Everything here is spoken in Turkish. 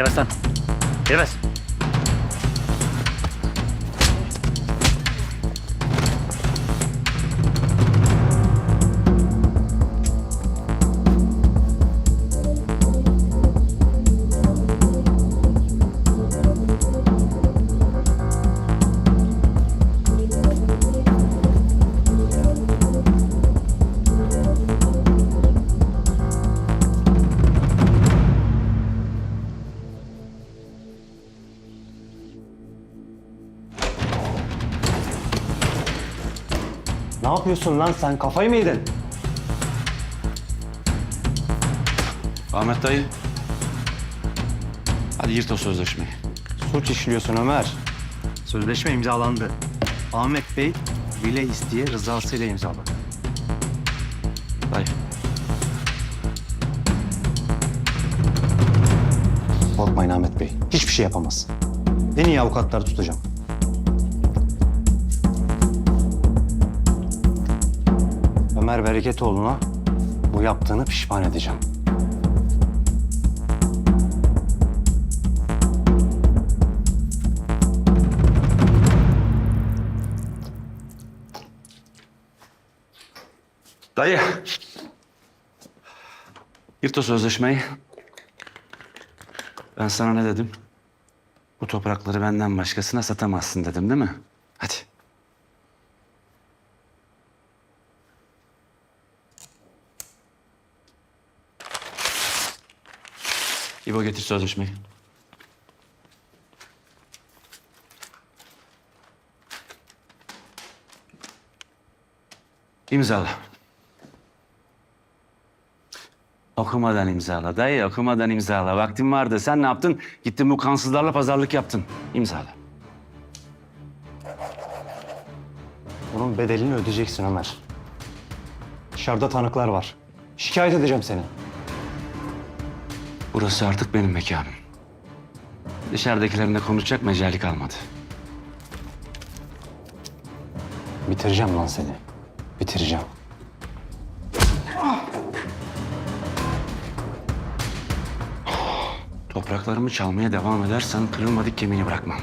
ఇరవస్తాను ఇరవస్ Ne yapıyorsun lan sen? Kafayı mı yedin? Ahmet dayı. Hadi yırt o sözleşmeyi. Suç işliyorsun Ömer. Sözleşme imzalandı. Ahmet Bey bile isteye rızasıyla imzaladı. Dayı. Korkmayın Ahmet Bey. Hiçbir şey yapamaz. En iyi avukatları tutacağım. Ömer Bereketoğlu'na bu yaptığını pişman edeceğim. Dayı. Yırt o sözleşmeyi. Ben sana ne dedim? Bu toprakları benden başkasına satamazsın dedim değil mi? Hadi. İbo getir sözleşmeyi. İmzala. Okumadan imzala. Dayı okumadan imzala. Vaktin vardı. Sen ne yaptın? Gittin bu kansızlarla pazarlık yaptın. İmzala. Bunun bedelini ödeyeceksin Ömer. Dışarıda tanıklar var. Şikayet edeceğim seni. Burası artık benim mekanım. Dışarıdakilerine konuşacak mecali kalmadı. Bitireceğim lan seni. Bitireceğim. Topraklarımı çalmaya devam edersen kırılmadık kemiğini bırakmam.